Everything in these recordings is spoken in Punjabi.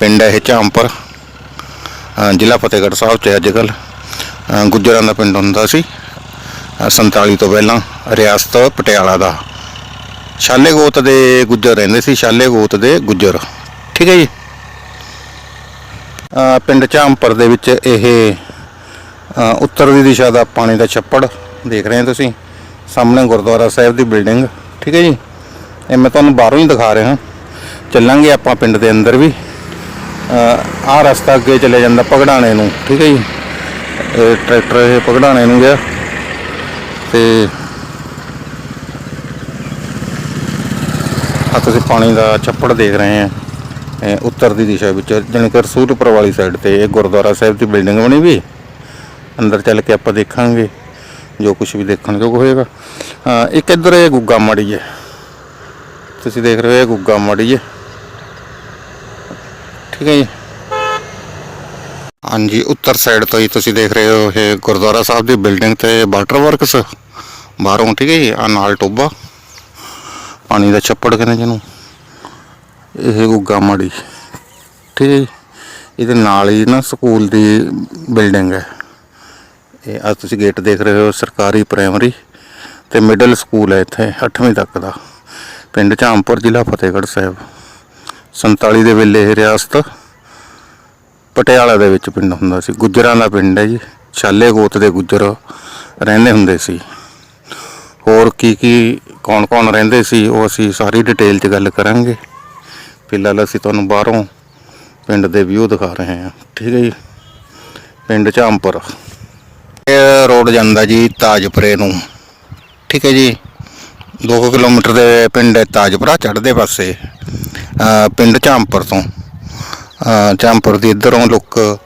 ਪਿੰਡ ਹੈ ਇਹ ਝਾਂਪਰ ਜ਼ਿਲ੍ਹਾ ਫਤਿਹਗੜ੍ਹ ਸਾਹਿਬ ਚ ਅੱਜ ਕੱਲ ਗੁੱਜਰਾਂ ਦਾ ਪਿੰਡ ਹੁੰਦਾ ਸੀ। ਅ, 47 ਤੋਂ ਪਹਿਲਾਂ ਰਿਆਸਤ ਪਟਿਆਲਾ ਦਾ। ਛਾਲੇ ਗੋਤ ਦੇ ਗੁੱਜਰ ਰਹਿੰਦੇ ਸੀ ਛਾਲੇ ਗੋਤ ਦੇ ਗੁੱਜਰ। ਠੀਕ ਹੈ ਜੀ। ਪਿੰਡ ਝਾਂਪਰ ਦੇ ਵਿੱਚ ਇਹ ਉੱਤਰ ਦੀ ਦਿਸ਼ਾ ਦਾ ਪਾਣੀ ਦਾ ਛੱਪੜ ਦੇਖ ਰਹੇ ਹੋ ਤੁਸੀਂ। ਸਾਹਮਣੇ ਗੁਰਦੁਆਰਾ ਸਾਹਿਬ ਦੀ ਬਿਲਡਿੰਗ। ਠੀਕ ਹੈ ਜੀ। ਇਹ ਮੈਂ ਤੁਹਾਨੂੰ ਬਾਹਰੋਂ ਹੀ ਦਿਖਾ ਰਿਹਾ। ਚੱਲਾਂਗੇ ਆਪਾਂ ਪਿੰਡ ਦੇ ਅੰਦਰ ਵੀ। ਆਹ ਰਸਤਾ ਅੱਗੇ ਚਲੇ ਜਾਂਦਾ ਪਗੜਾਣੇ ਨੂੰ, ਠੀਕ ਹੈ ਜੀ? ਇਹ ਟਰੈਕਟਰ ਇਹ ਪਗੜਾਣੇ ਨੂੰ ਗਿਆ ਤੇ ਆ ਤੁਸੀਂ ਪਾਣੀ ਦਾ ਛੱਪੜ ਦੇਖ ਰਹੇ ਆ ਉੱਤਰ ਦੀ ਦਿਸ਼ਾ ਵਿੱਚ, ਜਾਣੀ ਕਿ ਰਸੂਲਪੁਰ ਵਾਲੀ ਸਾਈਡ ਤੇ ਇਹ ਗੁਰਦੁਆਰਾ ਸਾਹਿਬ ਦੀ ਬਿਲਡਿੰਗ ਬਣੀ ਵੀ, ਅੰਦਰ ਚੱਲ ਕੇ ਆਪਾਂ ਦੇਖਾਂਗੇ, ਜੋ ਕੁਝ ਵੀ ਦੇਖਣ ਯੋਗ ਹੋਏਗਾ। ਅਹ ਇੱਕ ਇੱਧਰ ਇਹ ਗੁੱਗਾ ਮਾੜੀ ਹੈ, ਤੁਸੀਂ ਦੇਖ ਰਹੇ ਹੋ ਇਹ ਗੁੱਗਾ ਮਾੜੀ ਹੈ। ਠੀਕ ਹੈ ਜੀ ਹਾਂਜੀ, ਉੱਤਰ ਸਾਈਡ ਤੋਂ ਹੀ ਤੁਸੀਂ ਦੇਖ ਰਹੇ ਹੋ ਇਹ ਗੁਰਦੁਆਰਾ ਸਾਹਿਬ ਦੀ ਬਿਲਡਿੰਗ ਤੇ ਵਾਟਰ ਵਰਕਸ ਬਾਹਰੋਂ, ਠੀਕ ਹੈ ਜੀ ਆ ਨਾਲ ਟੋਬਾ ਪਾਣੀ ਦਾ ਛੱਪੜ ਕਹਿੰਦੇ ਜਿਹਨੂੰ। ਇਹ ਗੁੱਗਾ ਮਾੜੀ। ਠੀਕ ਹੈ ਜੀ, ਇਹਦੇ ਨਾਲ ਹੀ ਨਾ ਸਕੂਲ ਦੀ ਬਿਲਡਿੰਗ ਹੈ। ਇਹ ਆ ਤੁਸੀਂ ਗੇਟ ਦੇਖ ਰਹੇ ਹੋ, ਸਰਕਾਰੀ ਪ੍ਰਾਇਮਰੀ ਤੇ ਮਿਡਲ ਸਕੂਲ ਹੈ ਇੱਥੇ 8ਵੀਂ ਤੱਕ ਦਾ। ਪਿੰਡ ਝਾਮਪੁਰ, ਜ਼ਿਲ੍ਹਾ ਫਤਿਹਗੜ੍ਹ ਸਾਹਿਬ। 47 ਦੇ ਵੇਲੇ ਇਹ ਰਿਆਸਤ ਪਟਿਆਲਾ ਦੇ ਵਿੱਚ ਪਿੰਡ ਹੁੰਦਾ ਸੀ। ਗੁੱਜਰਾਂ ਦਾ ਪਿੰਡ ਹੈ ਜੀ। ਛਾਲੇ ਗੋਤ ਦੇ ਗੁੱਜਰ ਰਹਿੰਦੇ ਹੁੰਦੇ ਸੀ। ਹੋਰ ਕੀ ਕੀ ਕੌਣ ਕੌਣ ਰਹਿੰਦੇ ਸੀ, ਉਹ ਅਸੀਂ ਸਾਰੀ ਡਿਟੇਲ 'ਚ ਗੱਲ ਕਰਾਂਗੇ। ਫਿਲਹਾਲ ਅਸੀਂ ਤੁਹਾਨੂੰ ਬਾਹਰੋਂ ਪਿੰਡ ਦੇ ਵਿਊ ਦਿਖਾ ਰਹੇ ਹਾਂ। ਠੀਕ ਹੈ ਜੀ। ਪਿੰਡ ਝਾਂਪੁਰ। ਇਹ ਰੋਡ ਜਾਂਦਾ ਜੀ ਤਾਜਪੁਰੇ ਨੂੰ। ਠੀਕ ਹੈ ਜੀ। 2 ਕਿਲੋਮੀਟਰ ਦੇ ਪਿੰਡ ਹੈ ਤਾਜਪੁਰਾ, ਚੜ੍ਹਦੇ ਪਾਸੇ। ਪਿੰਡ ਝਾਂਪੁਰ ਤੋਂ। ਅਹ ਝਾਂਪੁਰ ਦੀ ਇਧਰੋਂ ਲੁੱਕ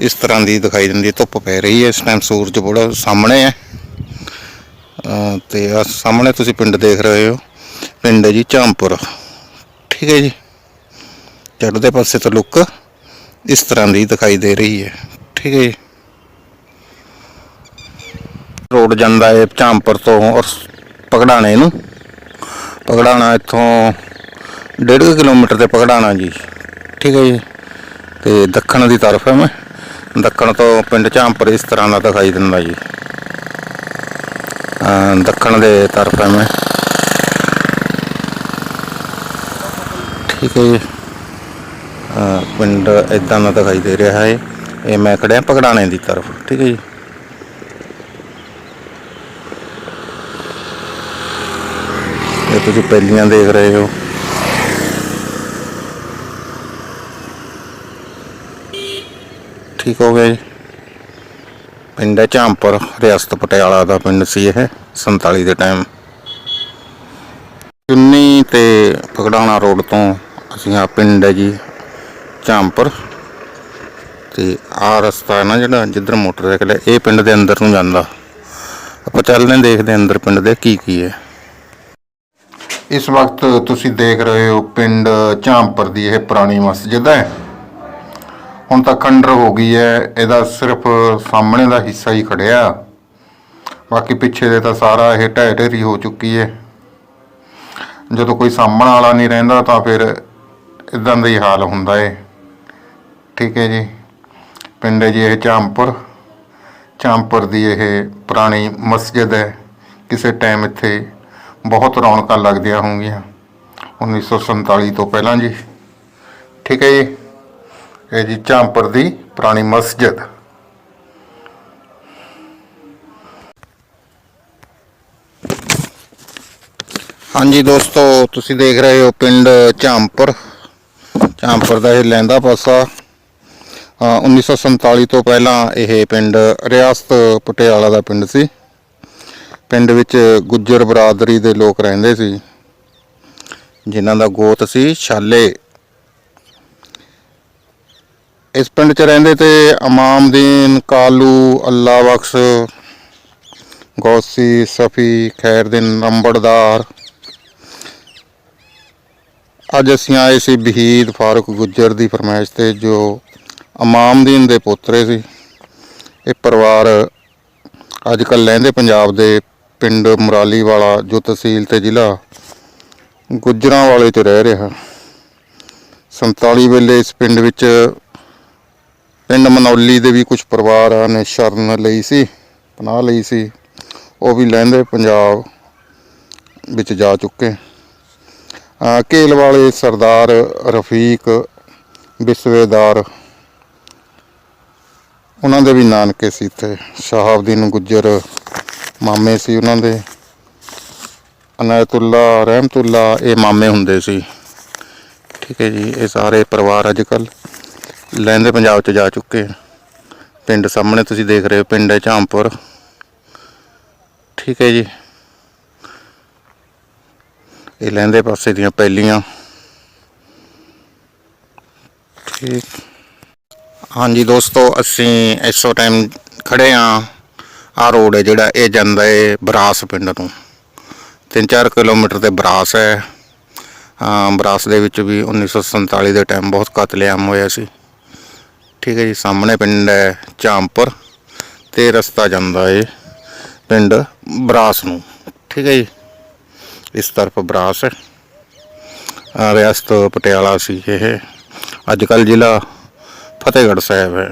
ਇਸ ਤਰ੍ਹਾਂ ਦੀ ਦਿਖਾਈ ਦਿੰਦੀ ਹੈ। ਧੁੱਪ ਪੈ ਰਹੀ ਹੈ। ਇਸ ਟਾਈਮ ਸੂਰਜ ਬੜਾ ਸਾਹਮਣੇ ਹੈ। ਅਹ ਤੇ ਆ ਸਾਹਮਣੇ ਤੁਸੀਂ ਪਿੰਡ ਦੇਖ ਰਹੇ ਹੋ। ਪਿੰਡ ਹੈ ਜੀ ਝਾਂਪੁਰ। ਠੀਕ ਹੈ ਜੀ। ਚੜ੍ਹਦੇ ਪਾਸੇ ਤੋਂ ਲੁੱਕ ਇਸ ਤਰ੍ਹਾਂ ਦੀ ਦਿਖਾਈ ਦੇ ਰਹੀ ਹੈ। ਠੀਕ ਹੈ ਜੀ। ਰੋਡ ਜਾਂਦਾ ਹੈ ਝਾਂਪੁਰ ਤੋਂ ਔਰ ਪਗੜਾਣੇ ਨੂੰ। ਪਗੜਾਣਾ ਇੱਥੋਂ 1.5 ਕਿਲੋਮੀਟਰ ਤੇ ਪਗੜਾਣਾ ਜੀ। ਠੀਕ ਹੈ ਜੀ। ਤੇ ਦੱਖਣ ਦੀ ਤਰਫ ਹੈ ਮੈਂ। ਦੱਖਣ ਤੋਂ ਪਿੰਡ ਝਾਂਪੁਰ ਇਸ ਤਰ੍ਹਾਂ ਦਾ ਦਿਖਾਈ ਦਿੰਦਾ ਜੀ। ਦੱਖਣ ਦੇ ਤਰਫ ਹੈ ਮੈਂ। ਠੀਕ ਹੈ ਜੀ। ਪਿੰਡ ਇਦਾਂ ਦਾ ਦਿਖਾਈ ਦੇ ਰਿਹਾ ਹੈ। ਇਹ ਮੈਂ ਖੜਿਆ ਪਗੜਾਣੇ ਦੀ ਤਰਫ। ਠੀਕ ਹੈ ਜੀ। ਇਹ ਤੁਸੀਂ ਪਹਿਲੀਆਂ ਦੇਖ ਰਹੇ ਹੋ। ਠੀਕ ਹੋ ਗਿਆ ਜੀ। ਪਿੰਡ ਹੈ ਝਾਂਪੁਰ, ਰਿਆਸਤ ਪਟਿਆਲਾ ਦਾ ਪਿੰਡ ਸੀ ਇਹ 47 ਦੇ ਟਾਈਮ ਚੁੰਨੀ ਤੇ ਫਗੜਾਣਾ ਰੋਡ ਤੋਂ ਅਸੀਂ ਆ ਪਿੰਡ ਹੈ ਜੀ, ਝਾਂਪੁਰ। ਤੇ ਆ ਰਸਤਾ ਹੈ ਨਾ ਜਿਹੜਾ, ਜਿੱਧਰ ਮੋਟਰਸਾਈਕਲ ਹੈ, ਇਹ ਪਿੰਡ ਦੇ ਅੰਦਰ ਨੂੰ ਜਾਂਦਾ। ਆਪਾਂ ਚੱਲਦੇ ਹਾਂ, ਦੇਖਦੇ ਹਾਂ ਅੰਦਰ ਪਿੰਡ ਦੇ ਕੀ ਕੀ ਹੈ। ਇਸ ਵਕਤ ਤੁਸੀਂ ਦੇਖ ਰਹੇ ਹੋ ਪਿੰਡ ਝਾਂਪੁਰ ਦੀ ਇਹ ਪੁਰਾਣੀ ਮਸਜਿਦ ਹੈ। ਹੁਣ ਤਾਂ ਖੰਡਰ ਹੋ ਗਈ ਹੈ, ਇਹਦਾ ਸਿਰਫ ਸਾਹਮਣੇ ਦਾ ਹਿੱਸਾ ਹੀ ਖੜਿਆ। ਬਾਕੀ ਪਿੱਛੇ ਦੇ ਤਾਂ ਸਾਰਾ ਇਹ ਢਹਿ ਢੇਰੀ ਹੋ ਚੁੱਕੀ ਹੈ। ਜਦੋਂ ਕੋਈ ਸਾਹਮਣ ਵਾਲਾ ਨਹੀਂ ਰਹਿੰਦਾ ਤਾਂ ਫਿਰ ਇਦਾਂ ਦਾ ਹੀ ਹਾਲ ਹੁੰਦਾ ਏ ਠੀਕ ਹੈ ਜੀ। ਪਿੰਡ ਹੈ ਜੀ ਇਹ ਝਾਂਪੁਰ ਝਾਂਪੁਰ ਦੀ ਇਹ ਪੁਰਾਣੀ ਮਸਜਿਦ ਹੈ। ਕਿਸੇ ਟਾਈਮ ਇੱਥੇ ਬਹੁਤ ਰੌਣਕਾਂ ਲੱਗਦੀਆਂ ਹੋਣਗੀਆਂ। 1947 ਤੋਂ ਪਹਿਲਾਂ ਜੀ। ਠੀਕ ਹੈ ਜੀ। ਇਹ ਜੀ ਝਾਂਪੁਰ ਦੀ ਪੁਰਾਣੀ ਮਸਜਿਦ। ਹਾਂਜੀ ਦੋਸਤੋ ਤੁਸੀਂ ਦੇਖ ਰਹੇ ਹੋ ਪਿੰਡ ਝਾਂਪੁਰ ਝਾਂਪੁਰ ਦਾ ਇਹ ਲੈਂਦਾ ਪਾਸਾ। ਅ, 1947 ਤੋਂ ਪਹਿਲਾਂ ਇਹ ਪਿੰਡ ਰਿਆਸਤ ਪਟਿਆਲਾ ਦਾ ਪਿੰਡ ਸੀ। ਪਿੰਡ ਵਿੱਚ ਗੁੱਜਰ ਬਰਾਦਰੀ ਦੇ ਲੋਕ ਰਹਿੰਦੇ ਸੀ। ਜਿਨ੍ਹਾਂ ਦਾ ਗੋਤ ਸੀ ਛਾਲੇ। ਇਸ ਪਿੰਡ 'ਚ ਰਹਿੰਦੇ ਤੇ ਇਮਾਮਦੀਨ ਕਾਲੂ, ਅੱਲਾ ਬਖਸ਼, ਗੌਸੀ, ਸਫੀ ਖੈਰਦੀਨ ਨੰਬਰਦਾਰ। ਅੱਜ ਅਸੀਂ ਆਏ ਸੀ ਬਹੀਦ ਫਾਰੂਕ ਗੁੱਜਰ ਦੀ ਫਰਮਾਇਸ਼ ਤੇ, ਜੋ ਇਮਾਮਦੀਨ ਦੇ ਪੋਤਰੇ ਸੀ। ਇਹ ਪਰਿਵਾਰ ਅੱਜ ਕੱਲ੍ਹ ਲਹਿੰਦੇ ਪੰਜਾਬ ਦੇ ਪਿੰਡ ਮੁਰਾਲੀ ਵਾਲਾ ਜੋ ਤਹਿਸੀਲ ਤੇ ਜ਼ਿਲ੍ਹਾ ਗੁੱਜਰਾਂ ਵਾਲੇ 'ਚ ਰਹਿ ਰਿਹਾ। 47 ਵੇਲੇ ਇਸ ਪਿੰਡ ਵਿੱਚ ਪਿੰਡ ਮਨੌਲੀ ਦੇ ਵੀ ਕੁਝ ਪਰਿਵਾਰਾਂ ਨੇ ਸ਼ਰਨ ਲਈ ਸੀ, ਪਨਾਹ ਲਈ ਸੀ। ਉਹ ਵੀ ਲਹਿੰਦੇ ਪੰਜਾਬ ਵਿੱਚ ਜਾ ਚੁੱਕੇ। ਅਹ ਘੇਲ ਵਾਲੇ ਸਰਦਾਰ ਰਫੀਕ ਵਿਸਵੇਦਾਰ ਉਹਨਾਂ ਦੇ ਵੀ ਨਾਨਕੇ ਸੀ ਇੱਥੇ। ਸ਼ਹਾਬਦੀਨ ਗੁੱਜਰ ਮਾਮੇ ਸੀ ਉਹਨਾਂ ਦੇ। ਅਨਾਇਤੁੱਲਾ, ਰਹਿਮਤੁੱਲਾ, ਇਹ ਮਾਮੇ ਹੁੰਦੇ ਸੀ। ਠੀਕ ਹੈ ਜੀ, ਇਹ ਸਾਰੇ ਪਰਿਵਾਰ ਅੱਜ ਕੱਲ੍ਹ। ਲਹਿੰਦੇ ਪੰਜਾਬ ਚ ਜਾ ਚੁੱਕੇ। ਪਿੰਡ ਸਾਹਮਣੇ ਤੁਸੀਂ ਦੇਖ ਰਹੇ ਹੋ, ਪਿੰਡ ਹੈ ਝਾਂਪੁਰ। ਠੀਕ ਹੈ ਜੀ। ਇਹ ਲਹਿੰਦੇ ਪਾਸੇ ਦੀਆਂ ਪਹਿਲੀਆਂ। ਠੀਕ। ਹਾਂਜੀ ਦੋਸਤੋ, ਅਸੀਂ ਇਸ ਟਾਈਮ ਖੜੇ ਆ ਆ ਰੋਡ ਹੈ ਜਿਹੜਾ, ਇਹ ਜਾਂਦਾ ਹੈ ਬਰਾਸ ਪਿੰਡ ਤੋਂ। 3-4 ਕਿਲੋਮੀਟਰ ਤੇ ਬਰਾਸ ਹੈ। ਬਰਾਸ ਦੇ ਵਿੱਚ ਵੀ 1947 ਦੇ ਟਾਈਮ ਬਹੁਤ ਕਤਲੇਆਮ ਹੋਇਆ ਸੀ। ਠੀਕ ਹੈ ਜੀ, ਸਾਹਮਣੇ ਪਿੰਡ ਹੈ ਝਾਂਪੁਰ ਤੇ ਰਸਤਾ ਜਾਂਦਾ ਏ ਪਿੰਡ ਬਰਾਸ ਨੂੰ। ਠੀਕ ਹੈ ਜੀ, ਇਸ ਤਰਫ ਬਰਾਸ ਹੈ। ਰਿਆਸਤ ਪਟਿਆਲਾ ਸੀ ਇਹ। ਅੱਜ ਕੱਲ ਜ਼ਿਲ੍ਹਾ ਫਤਿਹਗੜ੍ਹ ਸਾਹਿਬ ਹੈ।